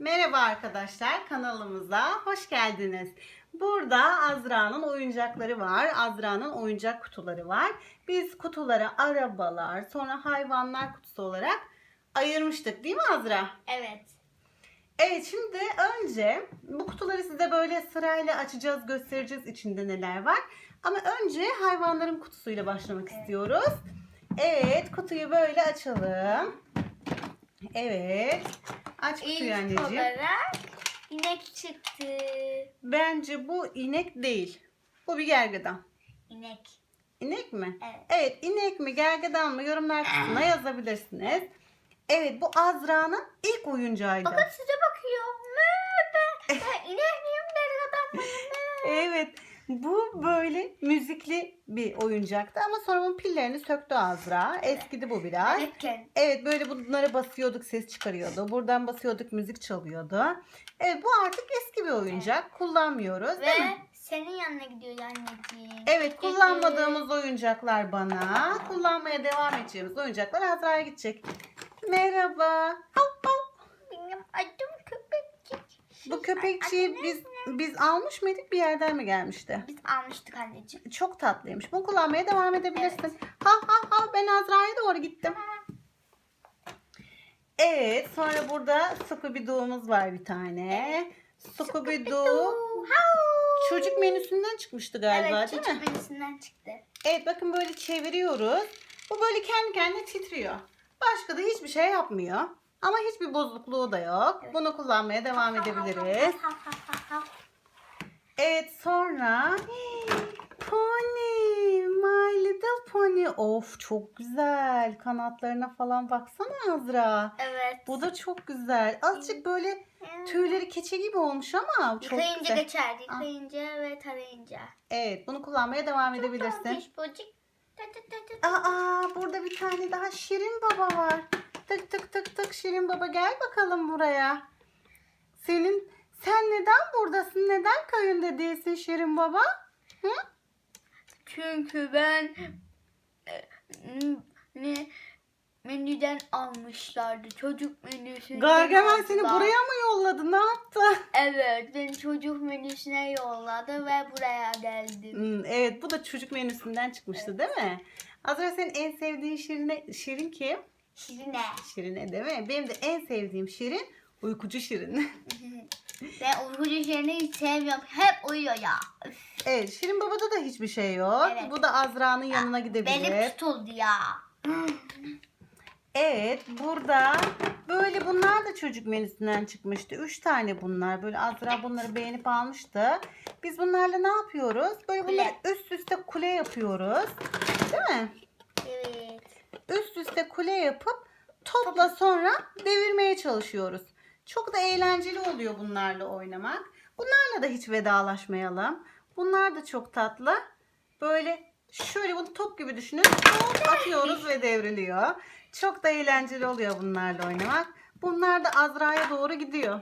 Merhaba arkadaşlar kanalımıza hoş geldiniz. Burada Azra'nın oyuncakları var. Azra'nın oyuncak kutuları var. Biz kutulara arabalar, sonra hayvanlar kutusu olarak ayırmıştık değil mi Azra? Evet. Evet şimdi önce bu kutuları size böyle sırayla açacağız, göstereceğiz içinde neler var. Ama önce hayvanların kutusuyla başlamak istiyoruz. Evet kutuyu böyle açalım. Evet. Aç kutuyu İlk anneciğim. olarak inek çıktı. Bence bu inek değil. Bu bir gergedan. İnek. İnek mi? Evet. Evet inek mi gergedan mı yorumlar kısmına yazabilirsiniz. Evet bu Azra'nın ilk oyuncağıydı. Bakın size bakıyor. Mö, ben, ben inek miyim? Nereden? Mö. Evet bu böyle müzikli bir oyuncaktı ama sonra bunun pillerini söktü Azra. Eskidi bu biraz. Evet böyle bunlara basıyorduk ses çıkarıyordu. Buradan basıyorduk müzik çalıyordu. Evet bu artık eski bir oyuncak. Kullanmıyoruz değil Ve mi? senin yanına gidiyor anneciğim. Evet kullanmadığımız oyuncaklar bana. Kullanmaya devam edeceğimiz oyuncaklar Azra'ya gidecek. Merhaba. Benim adım köpekçik. Bu köpekçiyi biz biz almış mıydık bir yerden mi gelmişti? Biz almıştık anneciğim. Çok tatlıymış. Bunu kullanmaya devam edebilirsin. Ha ha ha ben Azra'ya doğru gittim. Evet sonra burada Scooby-Doo'muz var bir tane. Scooby-Doo çocuk menüsünden çıkmıştı galiba evet değil çocuk mi? menüsünden çıktı. Evet bakın böyle çeviriyoruz. Bu böyle kendi kendine titriyor. Başka da hiçbir şey yapmıyor. Ama hiçbir bozukluğu da yok. Evet. Bunu kullanmaya devam edebiliriz. Evet sonra Pony, My Little Pony. Of çok güzel. Kanatlarına falan baksana Azra. Evet. Bu da çok güzel. Azıcık böyle tüyleri keçe gibi olmuş ama çok Yıkayınca güzel. geçer. Yıkayınca ve tarayınca. Evet bunu kullanmaya devam edebilirsin. Tı tı tı. Aa burada bir tane daha Şirin Baba var. Tık tık tık tık Şirin Baba gel bakalım buraya. Senin sen neden buradasın? Neden köyünde değilsin Şirin Baba? Hı? Çünkü ben e, ne menüden almışlardı. Çocuk menüsünden Gargamel seni aldılar. buraya mı yolladı? Ne yaptı? Evet, beni çocuk menüsüne yolladı ve buraya geldim. Hmm, evet bu da çocuk menüsünden çıkmıştı değil mi? Azra senin en sevdiğin Şirine, Şirin kim? Şirine. Şirine değil mi? Benim de en sevdiğim Şirin uykucu Şirin. Ben uykucu Şirin'i hiç sevmiyorum. Hep uyuyor ya. Üf, evet Şirin Baba'da da hiçbir şey yok. Evet. Bu da Azra'nın yanına gidebilir. Benim tutuldu ya. Evet burada böyle bunlar da çocuk menüsünden çıkmıştı. Üç tane bunlar. Böyle Azra bunları beğenip almıştı. Biz bunlarla ne yapıyoruz? Böyle Kule. bunları üst üste kule yapıyoruz. Değil mi? Evet. Üst üste kule yapıp topla sonra devirmeye çalışıyoruz. Çok da eğlenceli oluyor bunlarla oynamak. Bunlarla da hiç vedalaşmayalım. Bunlar da çok tatlı. Böyle şöyle bunu top gibi düşünün. Hop atıyoruz ve devriliyor. Çok da eğlenceli oluyor bunlarla oynamak. Bunlar da Azra'ya doğru gidiyor.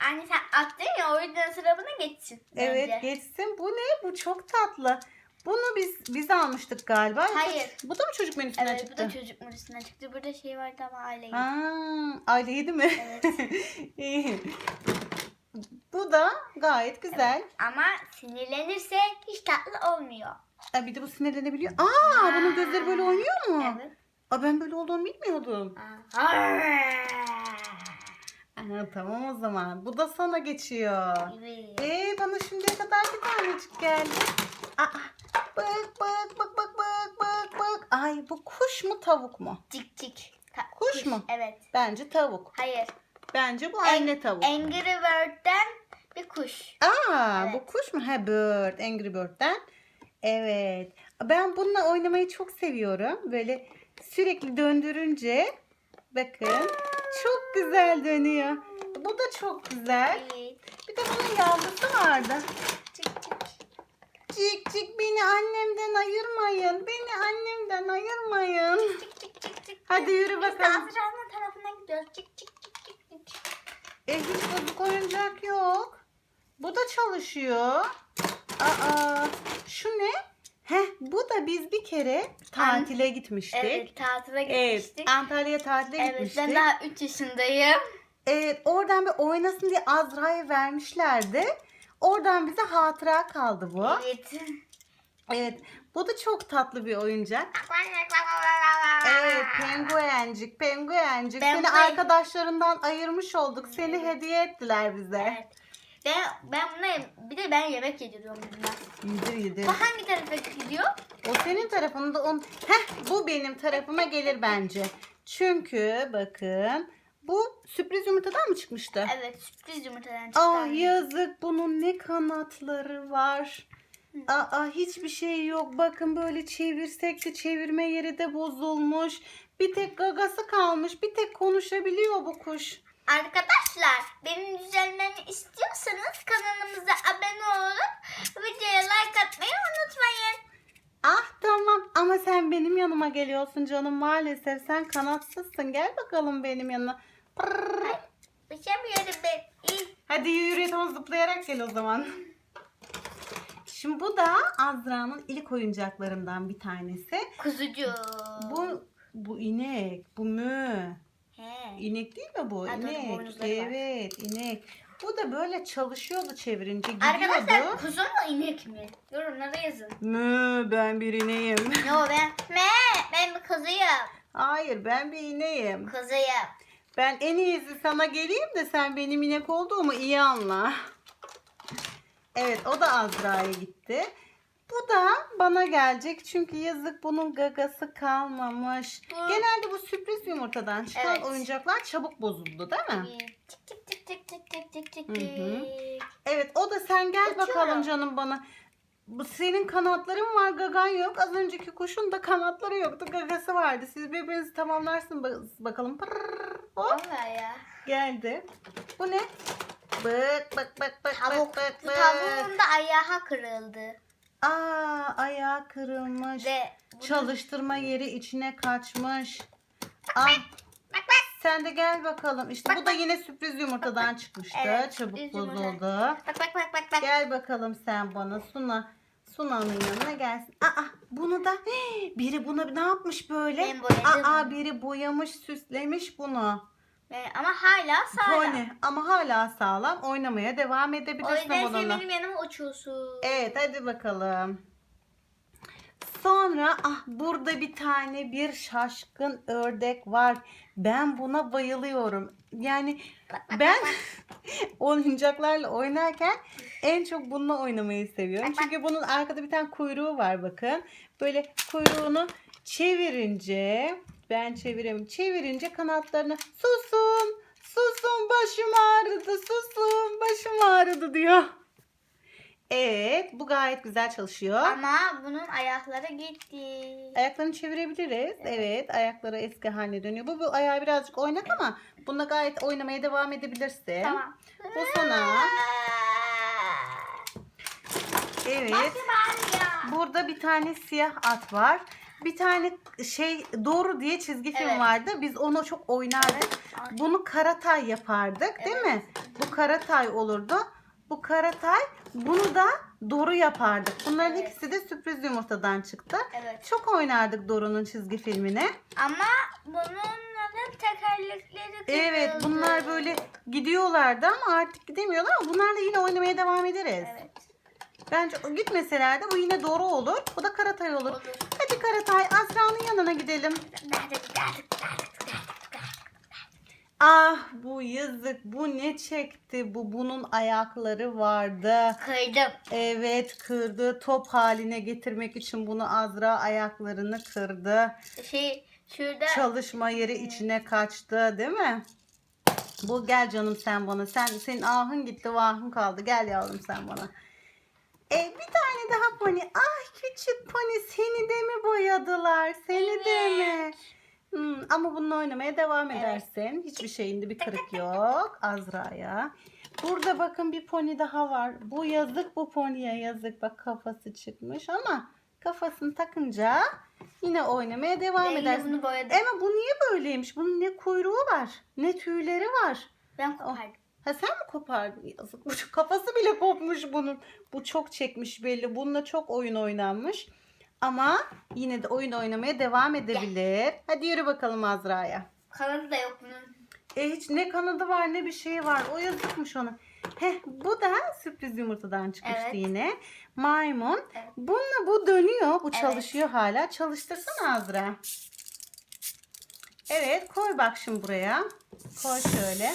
Anne sen attın ya o yüzden sıra buna geçsin. Evet bence. geçsin. Bu ne? Bu çok tatlı. Bunu biz biz almıştık galiba. Hayır. Bu da mı çocuk menüsünden Evet bu çıktı? da çocuk menüsünden çıktı. Burada şey vardı ama aileydi. Ha, aileydi mi? Evet. İyi. Bu da gayet güzel. Ama sinirlenirse hiç tatlı olmuyor. Aa, bir de bu sinirlenebiliyor. Aa, bunun gözleri böyle oynuyor mu? Evet. Aa, ben böyle olduğunu bilmiyordum. Aa. Aha, tamam o zaman. Bu da sana geçiyor. Evet. Ee, bana şimdiye kadar bir tanecik geldi. Ay bu kuş mu tavuk mu? Cik cik. Ta- Kuş mu? Evet. Bence tavuk. Hayır. Bence bu anne tavuk. Angry Bird'den bir kuş. Aa, Evet. bu kuş mu? Ha Bird, Angry Bird'den. Evet. Ben bununla oynamayı çok seviyorum. Böyle sürekli döndürünce bakın çok güzel dönüyor. Bu da çok güzel. Evet. Bir de bunun yavrusu vardı. Cik cik. Beni annemden ayırmayın. Beni annemden ayırmayın. Cik cik cik cik. Hadi yürü Biz de bakalım. Tarafına gidiyoruz. Cik cik cik cik cik. E hiç bozuk oyuncak yok. Bu da çalışıyor. Aa, şu ne? Heh, bu da biz bir kere tatile gitmiştik. Evet tatile Evet, gitmiştik. Antalya'ya tatile Evet gitmiştik. ben daha 3 yaşındayım. Evet oradan bir oynasın diye Azra'ya vermişlerdi. Oradan bize hatıra kaldı bu. Evet. Evet bu da çok tatlı bir oyuncak. Evet penguencik penguencik. Seni Penguen. arkadaşlarından ayırmış olduk. Seni hediye ettiler bize. Evet. Ben, ben buna bir de ben yemek yediriyorum buna. Yedir yedir. Bu hangi tarafa gidiyor? O senin tarafında on. Heh bu benim tarafıma gelir bence. Çünkü bakın bu sürpriz yumurtadan mı çıkmıştı? Evet sürpriz yumurtadan çıktı. Ah yazık bunun ne kanatları var. Aa hiçbir şey yok. Bakın böyle çevirsek de çevirme yeri de bozulmuş. Bir tek gagası kalmış. Bir tek konuşabiliyor bu kuş. Arkadaşlar benim düzelmemi istiyorsanız kanalımıza abone olup videoya like atmayı unutmayın. Ah tamam ama sen benim yanıma geliyorsun canım maalesef. Sen kanatsızsın. Gel bakalım benim yanına. Pırrr. Uçamıyorum ben. Hadi yürü onu zıplayarak gel o zaman. Şimdi bu da Azra'nın ilk oyuncaklarından bir tanesi. Kuzucu. Bu bu inek, bu mü. He. İnek değil mi bu? Ha, doğru, inek. boynuzları var. Evet, inek. Bu da böyle çalışıyordu çevirince Arkadaşlar gidiyordu. kuzu mu inek mi? Yorumlara yazın. Mü ben bir ineğim. Yo ben. Me, ben bir kuzuyum. Hayır ben bir ineğim. Kuzuyum. Ben en iyisi sana geleyim de sen benim inek olduğumu iyi anla. Evet o da Azra'ya gitti. Bu da bana gelecek çünkü yazık bunun gagası kalmamış. Bu- Genelde bu sürpriz yumurtadan çıkan Evet. oyuncaklar çabuk bozuldu değil mi? Tik tik tik tik tik Hı tik. hı. Evet o da sen gel Uçuyorum. bakalım canım bana. Bu senin kanatların var gagan yok. Az önceki kuşun da kanatları yoktu gagası vardı. Siz birbirinizi tamamlarsın ba- bakalım. Pırrrr. Hop. Ya. Geldi. Bu ne? Bak bak bak bak Tavuk. bak Bu bak. tavuğun da ayağı kırıldı. Aa ayağı kırılmış. Ve bunun- Çalıştırma yeri içine kaçmış. Al. Bak bak. Sen de gel bakalım. İşte bu da yine sürpriz yumurtadan çıkmıştı. Evet, Çabuk sürpriz yumurta. bozuldu. Bak bak bak bak bak. Gel bakalım sen bana Suna. Suna'nın yanına gelsin. Aa bunu da biri buna ne yapmış böyle? Ben boyadım. Aa biri boyamış, süslemiş bunu. Ama hala sağlam. Pony ama hala sağlam. Oynamaya devam O edebilirsin yüzden sen bununla. benim yanıma uçuyorsun. Evet hadi bakalım. Sonra ah burada bir tane bir şaşkın ördek var. Ben buna bayılıyorum. Yani ben oyuncaklarla oynarken en çok bununla oynamayı seviyorum. Çünkü bunun arkada bir tane kuyruğu var bakın. Böyle kuyruğunu çevirince ben çevireyim. Çevirince kanatlarını susun susun başım ağrıdı susun başım ağrıdı diyor. Evet bu gayet güzel çalışıyor. Ama bunun ayakları gitti. Ayaklarını çevirebiliriz. Evet ayakları eski haline dönüyor. Bu, bu ayağı birazcık oynak ama bununla gayet oynamaya devam edebilirsin. Tamam. Bu sana. Evet. Burada bir tane siyah at var. Bir tane şey doğru diye çizgi film Evet. vardı. Biz onu çok oynardık. Evet. Bunu karatay yapardık değil Evet. mi? Bu karatay olurdu. Bu karatay bunu da Doru yapardık. Bunların Evet. ikisi de sürpriz yumurtadan çıktı. Evet. Çok oynardık Doru'nun çizgi filmini. Ama bununla da tekerlekleri kırıldı. Evet bunlar böyle gidiyorlardı ama artık gidemiyorlar ama bunlarla yine oynamaya devam ederiz. Evet. Bence gitmeseler de bu yine Doru olur. Bu da Karatay olur. Olur. Hadi Karatay Azra'nın yanına gidelim. Ah bu yazık bu ne çekti bu bunun ayakları vardı. Kırdım. Evet kırdı top haline getirmek için bunu Azra ayaklarını kırdı. Şey şurada Çalışma yeri içine kaçtı değil mi? Bu gel canım sen bana. Sen senin ahın gitti vahın kaldı. Gel yavrum sen bana. E, bir tane daha pony. Ay küçük pony seni de mi boyadılar? Seni de mi? Hmm, ama bununla oynamaya devam Evet. edersin. Hiçbir şeyinde bir kırık yok Azra'ya. Burada bakın bir pony daha var. Bu yazık bu pony'e yazık. Bak kafası çıkmış ama kafasını takınca yine oynamaya devam ben edersin. bunu boyadım. Ama bu niye böyleymiş? Bunun ne kuyruğu var, ne tüyleri var. Ben kopardım. Ha sen mi kopardın? Yazık. Kafası bile kopmuş bunun. Bu çok çekmiş belli. Bununla çok oyun oynanmış. Ama yine de oyun oynamaya devam edebilir. Hadi yürü bakalım Azra'ya. Kanadı da yok bunun. E hiç ne kanadı var ne bir şey var. O yazıkmış ona. Heh, bu da sürpriz yumurtadan çıkmıştı Evet. yine. Maymun. Evet. Bununla bu dönüyor. Bu Evet. çalışıyor hala. Çalıştırsana Azra. Evet koy bak şimdi buraya. Koy şöyle.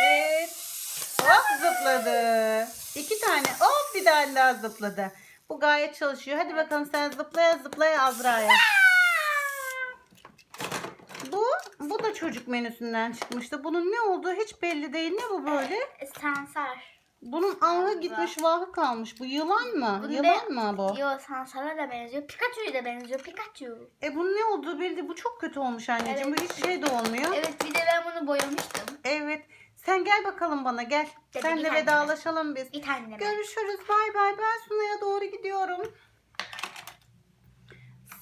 Evet. Hop zıpladı. İki tane. Hop bir tane daha zıpladı. Bu gayet çalışıyor. Hadi bakalım sen zıplaya zıplaya Azra'ya. Bu, bu da çocuk menüsünden çıkmıştı. Bunun ne olduğu hiç belli değil. Ne bu böyle? E, Sansar. Bunun ahı gitmiş vahı kalmış. Bu yılan mı? Bunu yılan mı bu? Yo Sansar'a da benziyor. Pikachu'ya da benziyor. Pikachu. E bunun ne olduğu belli. değil. Bu çok kötü olmuş anneciğim. Evet. Bu hiç şey de olmuyor. Evet. Evet bir de ben bunu boyamıştım. Sen gel bakalım bana gel. Tabii, Sen de vedalaşalım biz. Bir tane de ben. Görüşürüz. Bay bay. Ben Suna'ya doğru gidiyorum.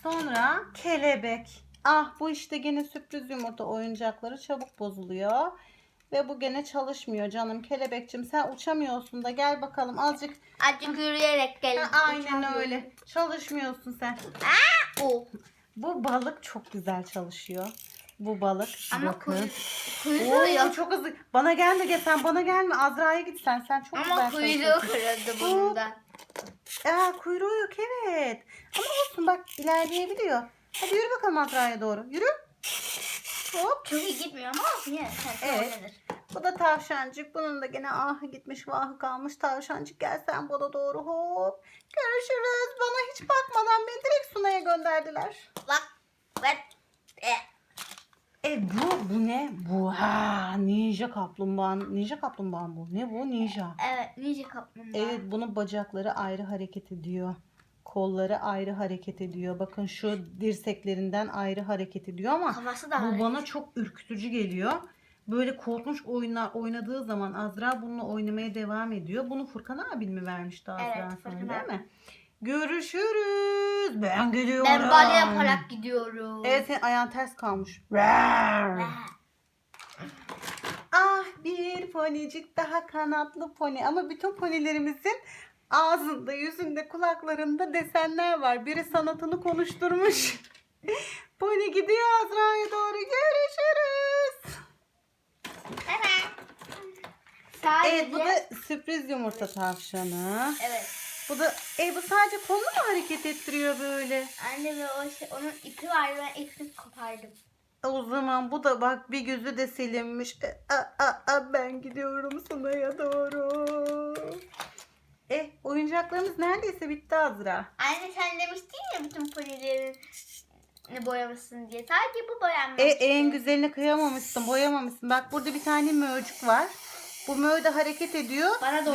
Sonra kelebek. Ah bu işte gene sürpriz yumurta oyuncakları çabuk bozuluyor. Ve bu gene çalışmıyor canım. Kelebekçim sen uçamıyorsun da gel bakalım azıcık. Azıcık yürüyerek gelin. Ha, aynen öyle. Çalışmıyorsun sen. O. Bu balık çok güzel çalışıyor. Bu balık. Ama bakın. kuyruk, kuyruğu Oo, yok. çok hızlı. Bana gelme gel sen bana gelme. Azra'ya git sen. Sen çok Ama güzel kuyruğu çalışıyorsun. kırıldı bunun da. Aa, kuyruğu yok evet. Ama olsun bak ilerleyebiliyor. Hadi yürü bakalım Azra'ya doğru. Yürü. Hop. Çok iyi gitmiyor ama yine. Sen Evet. evet. Bu da tavşancık. Bunun da gene ahı gitmiş vahı kalmış. Tavşancık gel sen bana doğru hop. Görüşürüz. Bana hiç bakmadan beni direkt Suna'ya gönderdiler. Bak. Bak. E. E bu, bu ne? Bu ha ninja kaplumbağa. Ninja kaplumbağa bu. Ne bu? Ninja. Evet. Ninja kaplumbağa. Evet bunun bacakları ayrı hareket ediyor. Kolları ayrı hareket ediyor. Bakın şu dirseklerinden ayrı hareket ediyor ama Kafası da bu var. bana çok ürkütücü geliyor. Böyle korkunç oyunlar oynadığı zaman Azra bununla oynamaya devam ediyor. Bunu Furkan abin mi vermişti Azra Evet, sana Furkan değil abi. mi? Ben Ben gidiyorum. Ben bal yaparak gidiyorum. Evet senin ayağın ters kalmış. Ah bir ponicik daha kanatlı pony ama bütün ponilerimizin ağzında, yüzünde, kulaklarında desenler var. Biri sanatını konuşturmuş. Pony gidiyor Azra'ya doğru. Görüşürüz. Evet. Sadece. Evet bu da sürpriz yumurta tavşanı. Evet. Bu da e bu sadece kolunu mu hareket ettiriyor böyle? Anne ve o şey, onun ipi vardı ben ipini kopardım. O zaman bu da bak bir gözü de silinmiş. E, a, a, a, ben gidiyorum Suna'ya doğru. Eh oyuncaklarımız neredeyse bitti Azra. Anne sen demiştin ya bütün ponilerin ne boyamışsın diye. Sadece bu boyanmış. E, en güzelini kıyamamışsın, boyamamışsın. Bak burada bir tane mövcük var. Bu mö de hareket ediyor. Bana doğru